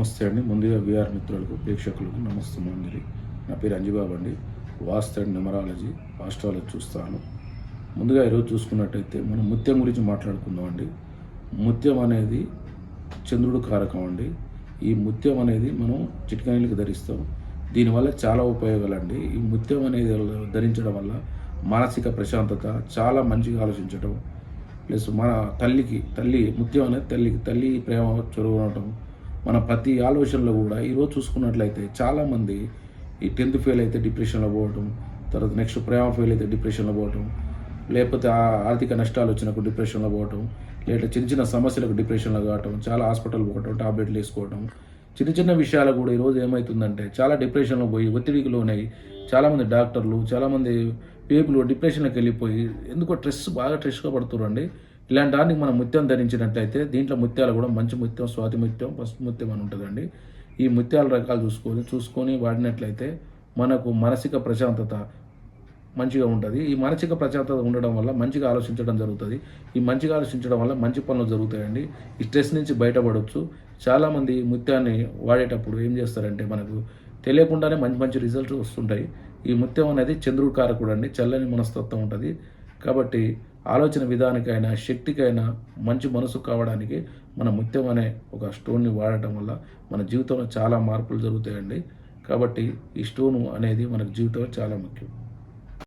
నమస్తే అండి. ముందుగా విఆర్ మిత్రులకు ప్రేక్షకులకు నమస్తే మంజరి నా పేరు అంజిబాబు అండి. వాస్తు అండ్ న్యూమరాలజీ ఆస్ట్రాలజీ చూస్తాను. ముందుగా ఈరోజు చూసుకున్నట్టయితే మనం ముత్యం గురించి మాట్లాడుకుందాం అండి. ముత్యం అనేది చంద్రుడు కారకం అండి. ఈ ముత్యం అనేది మనం చిటికనీళ్ళకి ధరిస్తాం. దీనివల్ల చాలా ఉపయోగాలు అండి ఈ ముత్యం అనేది ధరించడం వల్ల మానసిక ప్రశాంతత చాలా మంచిగా ఆలోచించడం ప్లస్ మన తల్లికి తల్లి ముత్యం అనేది తల్లికి తల్లి ప్రేమ చొరవడం మన ప్రతి ఆలోచనలో కూడా ఈరోజు చూసుకున్నట్లయితే చాలామంది ఈ టెన్త్ ఫెయిల్ అయితే డిప్రెషన్లో పోవటం తర్వాత నెక్స్ట్ ప్రేమ ఫెయిల్ అయితే డిప్రెషన్లో పోవటం లేకపోతే ఆ ఆర్థిక నష్టాలు వచ్చినప్పుడు డిప్రెషన్లో పోవటం లేదా చిన్న చిన్న సమస్యలకు డిప్రెషన్లో కావటం చాలా హాస్పిటల్ పోవటం టాబ్లెట్లు వేసుకోవటం చిన్న చిన్న విషయాలు కూడా ఈరోజు ఏమవుతుందంటే చాలా డిప్రెషన్లో పోయి ఒత్తిడికి లోనై చాలామంది డాక్టర్లు చాలామంది పీపుల్ డిప్రెషన్లోకి వెళ్ళిపోయి ఎందుకో స్ట్రెస్ బాగా స్ట్రెస్గా పడుతున్నారండి ఇలాంటి దానికి మనం ముత్యం ధరించినట్లయితే దీంట్లో ముత్యాలు కూడా మంచి ముత్యం స్వాతి ముత్యం పసుపు ముత్యం అని ఉంటుందండి. ఈ ముత్యాల రకాలు చూసుకొని చూసుకొని వాడినట్లయితే మనకు మానసిక ప్రశాంతత మంచిగా ఉంటుంది. ఈ మానసిక ప్రశాంతత ఉండడం వల్ల మంచిగా ఆలోచించడం జరుగుతుంది. ఈ మంచిగా ఆలోచించడం వల్ల మంచి పనులు జరుగుతాయండి. ఈ స్ట్రెస్ నుంచి బయటపడవచ్చు చాలామంది ముత్యాన్ని వాడేటప్పుడు ఏం చేస్తారంటే మనకు తెలియకుండానే మంచి మంచి రిజల్ట్స్ వస్తుంటాయి. ఈ ముత్యం అనేది చంద్రుడు కారకుడు అండి. చల్లని మనస్తత్వం ఉంటుంది. కాబట్టి ఆలోచన విధానికైనా శక్తికైనా మంచి మనసు కావడానికి మన ముత్యం అనే ఒక స్టోన్ని వాడటం వల్ల మన జీవితంలో చాలా మార్పులు జరుగుతాయండి. కాబట్టి ఈ స్టోను అనేది మనకు జీవితంలో చాలా ముఖ్యం.